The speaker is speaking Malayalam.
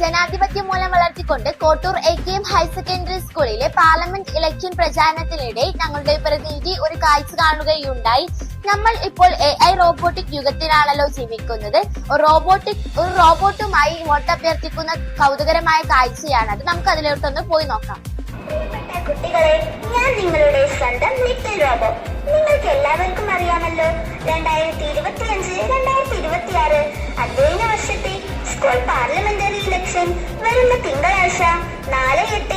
ജനാധിപത്യ മൂലം വളർത്തിക്കൊണ്ട് Kottoor A K M higher secondary സ്കൂളിലെ പാർലമെന്റ് ഇലക്ഷൻ പ്രചാരണത്തിനിടെ ഞങ്ങളുടെ പ്രതിനിധി ഒരു കാഴ്ച കാണുകയുണ്ടായി. നമ്മൾ ഇപ്പോൾ എ ഐ റോബോട്ടിക് യുഗത്തിലാണല്ലോ ജീവിക്കുന്നത്. റോബോട്ടിക് ഒരു റോബോട്ടുമായി വോട്ടഭ്യർത്ഥിക്കുന്ന കൗതുകരമായ കാഴ്ചയാണ് അത്. നമുക്ക് അതിലോട്ടൊന്ന് പോയി നോക്കാം. കുട്ടികളെ ഞാൻ നിങ്ങളുടെ സ്വന്തം ലിറ്റിൽ റോബോ നിങ്ങൾക്ക് എല്ലാവർക്കും അറിയാമല്ലോ. രണ്ടായിരത്തി ഇരുപത്തി അഞ്ച് രണ്ടായിരത്തി ഇരുപത്തി പാർലമെന്ററി വരുന്ന തിങ്കളാഴ്ച നാല് എട്ട്